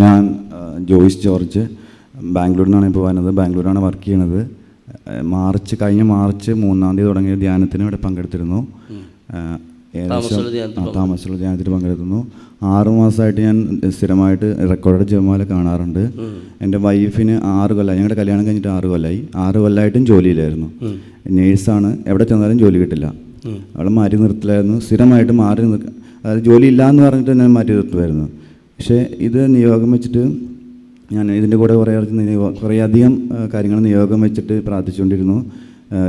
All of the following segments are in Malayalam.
ഞാൻ ജോയിസ് ജോർജ് ബാംഗ്ലൂരിൽ നിന്നാണ് ഇപ്പോൾ വന്നത്. ബാംഗ്ലൂരാണ് വർക്ക് ചെയ്യണത്. മാർച്ച് കഴിഞ്ഞ മാർച്ച് മൂന്നാം തീയതി തുടങ്ങിയ ധ്യാനത്തിന് ഇവിടെ പങ്കെടുത്തിരുന്നു. ഏകദേശം താമസമുള്ള ധ്യാനത്തിൽ പങ്കെടുക്കുന്നു ആറ് മാസമായിട്ട് ഞാൻ സ്ഥിരമായിട്ട് റെക്കോർഡ് ജമാല കാണാറുണ്ട്. എന്റെ വൈഫിന് ആറ് കൊല്ലം ഞങ്ങളുടെ കല്യാണം കഴിഞ്ഞിട്ട് ആറ് കൊല്ലമായി ആറ് കൊല്ലമായിട്ടും ജോലിയിലായിരുന്നു നേഴ്സാണ്. എവിടെ ചെന്നാലും ജോലി കിട്ടില്ല. അവളെ മാറ്റി നിർത്തലായിരുന്നു. സ്ഥിരമായിട്ട് മാറി നിൽക്കുക അതായത് ജോലി ഇല്ല എന്ന് പറഞ്ഞിട്ട് ഞാൻ മാറ്റി നിർത്തുമായിരുന്നു. പക്ഷേ ഇത് നിയോഗം വെച്ചിട്ട് ഞാൻ ഇതിന്റെ കൂടെ കുറേ കുറേ കുറേയധികം കാര്യങ്ങൾ നിയോഗം വെച്ചിട്ട് പ്രാർത്ഥിച്ചുകൊണ്ടിരുന്നു.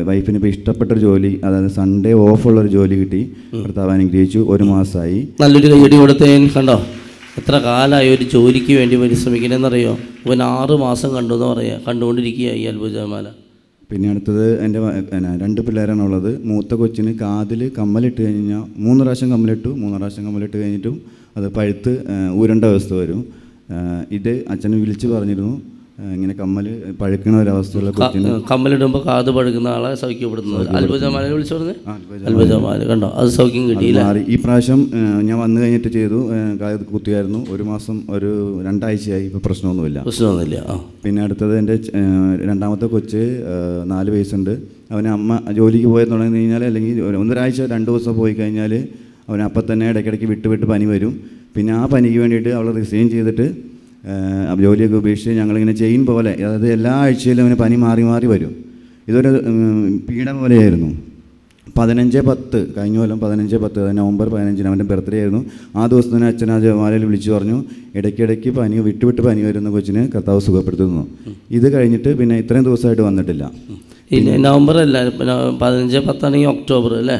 വൈഫിന് ഇപ്പോൾ ഇഷ്ടപ്പെട്ടൊരു ജോലി അതായത് സൺഡേ ഓഫ് ഓഫുള്ളൊരു ജോലി കിട്ടി. ഭർത്താവ് അനുഗ്രഹിച്ചു. ഒരു മാസമായി നല്ലൊരു കൈയടി കൊടുത്തേൻ കണ്ടോ? എത്ര കാലമായി ഒരു ജോലിക്ക് വേണ്ടി പരിശ്രമിക്കണമെന്നറിയോ ഇവൻ ആറ് മാസം കണ്ടു എന്ന് പറയാം കണ്ടുകൊണ്ടിരിക്കുക ഈ അത്ഭുതമാല പിന്നെ അടുത്തത് എന്റെ രണ്ട് പിള്ളേരാണ് ഉള്ളത്. മൂത്ത കൊച്ചിന് കാതിൽ കമ്മലിട്ട് കഴിഞ്ഞാൽ മൂന്ന് പ്രാവശ്യം കമ്മലിട്ടു മൂന്ന് പ്രാവശ്യം കമ്മലിട്ട് കഴിഞ്ഞിട്ടും അത് പഴുത്ത് ഊരണ്ട അവസ്ഥ വരും. ഇത് അച്ഛനെ വിളിച്ച് പറഞ്ഞിരുന്നു. ഇങ്ങനെ കമ്മൽ പഴുക്കുന്ന ഒരവസ്ഥയുള്ള കമ്മലിടുമ്പോൾ കാത് പഴുക്കുന്ന ആളെ സൗഖ്യപ്പെടുന്നത് അത്ഭുതമാല വിളിച്ചു പറഞ്ഞത് ആ, അത്ഭുതമാല കണ്ടോ? അത് സൗഖ്യം കിട്ടിയില്ല. ഈ പ്രാവശ്യം ഞാൻ വന്നു കഴിഞ്ഞിട്ട് ചെയ്തു. കാത് കുത്തിയായിരുന്നു. ഒരു മാസം ഒരു രണ്ടാഴ്ചയായി. ഇപ്പോൾ പ്രശ്നമൊന്നുമില്ല. പ്രശ്നമൊന്നുമില്ല. പിന്നെ അടുത്തത് എന്റെ രണ്ടാമത്തെ കൊച്ച് നാല് വയസ്സുണ്ട്. അവന് അമ്മ ജോലിക്ക് പോയെന്ന് തുടങ്ങി കഴിഞ്ഞാൽ അല്ലെങ്കിൽ ഒന്നൊരാഴ്ച രണ്ട് ദിവസം പോയി കഴിഞ്ഞാൽ അവന് അപ്പം തന്നെ ഇടയ്ക്കിടയ്ക്ക് വിട്ട് വിട്ട് പനി വരും. പിന്നെ ആ പനിക്ക് വേണ്ടിയിട്ട് അവൾ റിസൈൻ ചെയ്തിട്ട് ജോലിയൊക്കെ ഉപേക്ഷിച്ച് ഞങ്ങളിങ്ങനെ ചെയിൻ പോലെ അതായത് എല്ലാ ആഴ്ചയിലും അവന് പനി മാറി മാറി വരും. ഇതൊരു പീഡ പോലെയായിരുന്നു. പതിനഞ്ച് പത്ത് കഴിഞ്ഞ കൊല്ലം പതിനഞ്ച് പത്ത് നവംബർ പതിനഞ്ചിന് അവന്റെ ബർത്ത്ഡേ ആയിരുന്നു. ആ ദിവസം തന്നെ അച്ഛൻ ആ ജമാലയിൽ വിളിച്ചു പറഞ്ഞു ഇടയ്ക്കിടയ്ക്ക് പനി വിട്ടുവിട്ട് വിട്ട് പനി വരുന്ന കൊച്ചിന് കർത്താവ് സുഖപ്പെടുത്തുന്നു. ഇത് കഴിഞ്ഞിട്ട് പിന്നെ ഇത്രയും ദിവസമായിട്ട് വന്നിട്ടില്ല. നവംബർ അല്ല പതിനഞ്ച് പത്താണെങ്കിൽ ഒക്ടോബർ അല്ലേ?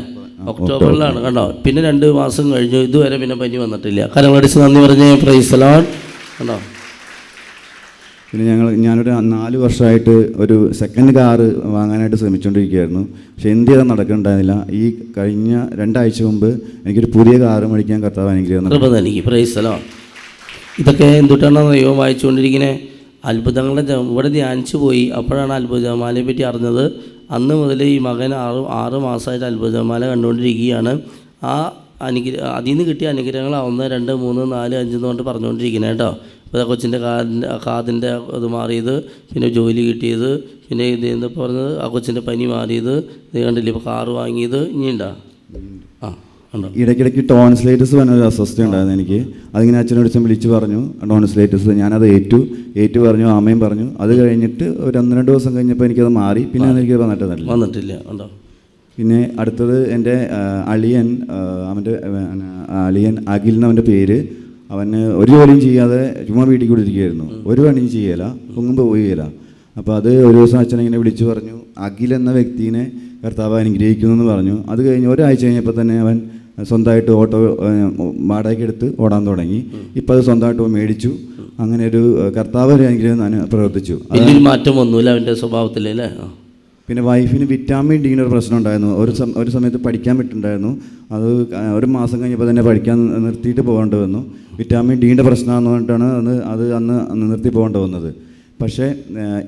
ഒക്ടോബറിലാണ് കണ്ടോ? പിന്നെ രണ്ട് മാസം കഴിഞ്ഞു. ഇതുവരെ പിന്നെ പനി വന്നിട്ടില്ല. കരങ്ങളടിച്ച് നന്ദി പറഞ്ഞേ പ്രൈസലോൺ കണ്ടോ? പിന്നെ ഞങ്ങൾ ഞാനൊരു നാല് വർഷമായിട്ട് ഒരു സെക്കൻഡ് കാറ് വാങ്ങാനായിട്ട് ശ്രമിച്ചുകൊണ്ടിരിക്കുകയായിരുന്നു പക്ഷേ എന്ത് ചെയ്താൽ നടക്കുന്നുണ്ടായിരുന്നില്ല ഈ കഴിഞ്ഞ രണ്ടാഴ്ച മുമ്പ് എനിക്കൊരു പുതിയ കാറ് മേടിക്കാൻ കർത്താവ് എനിക്ക്. കൃപ ഇതൊക്കെ എന്തുട്ടാണോ ദൈവം വായിച്ചുകൊണ്ടിരിക്കുന്നത് അത്ഭുതങ്ങളുടെ ഇവിടെ ധ്യാനിച്ചു പോയി. അപ്പോഴാണ് അത്ഭുതമാലയെ പറ്റി അറിഞ്ഞത്. അന്ന് മുതൽ ഈ മകൻ ആറ് ആറ് മാസമായിട്ട് അത്ഭുതമാല കണ്ടുകൊണ്ടിരിക്കുകയാണ്. ആ അനുഗ്രഹ അതിൽ നിന്ന് കിട്ടിയ അനുഗ്രഹങ്ങൾ ഒന്ന് രണ്ട് മൂന്ന് നാല് അഞ്ച് എന്ന് പറഞ്ഞിട്ട് പറഞ്ഞുകൊണ്ടിരിക്കുന്നത് കേട്ടോ. ഇപ്പോൾ കൊച്ചിന്റെ കാതിന്റെ കാതിന്റെ ഇത് മാറിയത് പിന്നെ ജോലി കിട്ടിയത് പിന്നെ ഇത് എന്താ പറഞ്ഞത്? ആ കൊച്ചിന്റെ പനി മാറിയത് ഇത് കണ്ടില്ല? ഇപ്പോൾ കാറ് വാങ്ങിയത് ഇനി ഉണ്ടോ ആ ഉണ്ടോ? ഇടയ്ക്കിടയ്ക്ക് ടോൺസ്ലേറ്റസ് പറഞ്ഞൊരു അസ്വസ്ഥ ഉണ്ടായിരുന്നു എനിക്ക്. അതിങ്ങനെ അച്ഛനോട് അച്ഛൻ വിളിച്ച് പറഞ്ഞു ടോൺസ്ലേറ്റസ് ഞാനത് ഏറ്റു ഏറ്റു പറഞ്ഞു അമ്മയും പറഞ്ഞു. അത് കഴിഞ്ഞിട്ട് ഒരു ഒന്ന് രണ്ട് ദിവസം കഴിഞ്ഞപ്പോൾ എനിക്കത് മാറി. പിന്നെ എനിക്ക് വന്നിട്ടില്ല. വന്നിട്ടില്ല. ഉണ്ടോ? പിന്നെ അടുത്തത് എന്റെ അളിയൻ അവന്റെ അളിയൻ അഖിൽ എന്നവന്റെ പേര്. അവന് ഒരു ജോലിയും ചെയ്യാതെ ചുമ്മാ വീട്ടിൽ കൊടുത്തിരിക്കുകയായിരുന്നു ഒരു പണിയും ചെയ്യല. പൊങ്ങും പോവുകയില്ല. അപ്പോൾ അത് ഒരു ദിവസം അച്ഛൻ ഇങ്ങനെ വിളിച്ചു പറഞ്ഞു അഖിൽ എന്ന വ്യക്തിനെ കർത്താവ് അനുഗ്രഹിക്കുന്നു എന്ന് പറഞ്ഞു. അത് കഴിഞ്ഞ് ഒരാഴ്ച കഴിഞ്ഞപ്പോൾ തന്നെ അവൻ സ്വന്തമായിട്ട് ഓട്ടോ വാടകയ്ക്ക് എടുത്ത് ഓടാൻ തുടങ്ങി. ഇപ്പം അത് സ്വന്തമായിട്ട് മേടിച്ചു. അങ്ങനെ ഒരു ആ, കർത്താവ് ഒരു അനുഗ്രഹം ഞാൻ പ്രവർത്തിച്ചു. മാറ്റം ഒന്നുമില്ല അവന്റെ സ്വഭാവത്തിൽ അല്ലേ? പിന്നെ വൈഫിന് വിറ്റാമിൻ ഡീന്റെ ഒരു പ്രശ്നം ഉണ്ടായിരുന്നു. ഒരു ഒരു സമയത്ത് പഠിക്കാൻ പറ്റുന്നുണ്ടായിരുന്നു അത് ഒരു മാസം കഴിഞ്ഞപ്പോൾ തന്നെ പഠിക്കാൻ നിർത്തിയിട്ട് പോകേണ്ടി വന്നു. വിറ്റാമിൻ ഡീന്റെ പ്രശ്നമാണെന്ന് പറഞ്ഞിട്ടാണ് അന്ന് അത് അന്ന് അന്ന് നിർത്തി പോകേണ്ടി വന്നത്. പക്ഷേ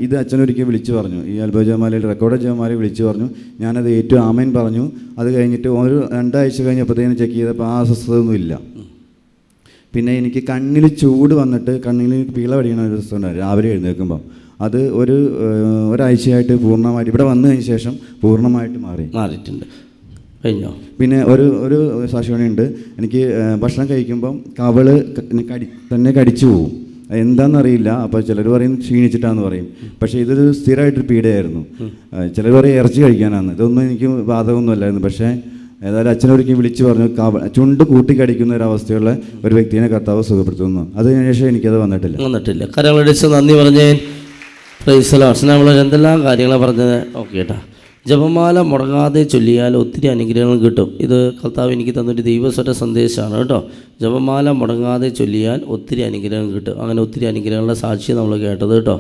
ഇത് അച്ഛനൊരിക്കൽ വിളിച്ചു പറഞ്ഞു. ഈ അത്ഭുത ജമാലയിൽ റെക്കോർഡ് ജമാലയിൽ വിളിച്ചു പറഞ്ഞു. ഞാനത് ഏറ്റവും ആമേൻ പറഞ്ഞു. അത് കഴിഞ്ഞിട്ട് ഒരു രണ്ടാഴ്ച കഴിഞ്ഞപ്പോഴത്തേനും ചെക്ക് ചെയ്തപ്പോൾ ആ അസ്വസ്ഥതയൊന്നും ഇല്ല. പിന്നെ എനിക്ക് കണ്ണിൽ ചൂട് വന്നിട്ട് കണ്ണിൽ പീള പടിയണ ഒരു ഉണ്ടായിരുന്നു രാവിലെ എഴുന്നേൽക്കുമ്പം. അത് ഒരു ഒരാഴ്ചയായിട്ട് പൂർണമായിട്ട് ഇവിടെ വന്നു കഴിഞ്ഞ ശേഷം പൂർണമായിട്ട് മാറി. മാറിയിട്ടുണ്ട്. കഴിഞ്ഞോ? പിന്നെ ഒരു ഒരു സാക്ഷിപണിയുണ്ട് എനിക്ക് ഭക്ഷണം കഴിക്കുമ്പം കവൾ കടി തന്നെ കടിച്ചു പോകും എന്താണെന്നറിയില്ല അപ്പോൾ ചിലർ പറയും ക്ഷീണിച്ചിട്ടാന്ന് പറയും. പക്ഷേ ഇതൊരു സ്ഥിരമായിട്ടൊരു പീഡയായിരുന്നു. ചിലർ പറയും ഇറച്ചി കഴിക്കാനാണ് ഇതൊന്നും എനിക്ക് ബാധകമൊന്നും അല്ലായിരുന്നു. പക്ഷേ ഏതായാലും അച്ഛനൊരിക്കൽ വിളിച്ചു പറഞ്ഞു കവ ചുണ്ട് കൂട്ടി കടിക്കുന്ന ഒരു അവസ്ഥയുള്ള ഒരു വ്യക്തിനെ കർത്താവ് സുഖപ്പെടുത്തുന്നു. അതിന് ശേഷം എനിക്കത് വന്നിട്ടില്ല. വന്നിട്ടില്ല. കരങ്ങളടിച്ച് നന്ദി പറഞ്ഞേ നമ്മൾ എന്തെല്ലാം കാര്യങ്ങളാണ് പറഞ്ഞത്? ഓക്കെ കേട്ടാ ജപമാല മുടങ്ങാതെ ചൊല്ലിയാൽ ഒത്തിരി അനുഗ്രഹങ്ങൾ കിട്ടും. ഇത് കർത്താവ് എനിക്ക് തന്നൊരു ദൈവസ്വര സന്ദേശമാണ് കേട്ടോ. ജപമാല മുടങ്ങാതെ ചൊല്ലിയാൽ ഒത്തിരി അനുഗ്രഹം കിട്ടും. അങ്ങനെ ഒത്തിരി അനുഗ്രഹങ്ങളുടെ സാക്ഷി നമ്മൾ കേട്ടത് കേട്ടോ.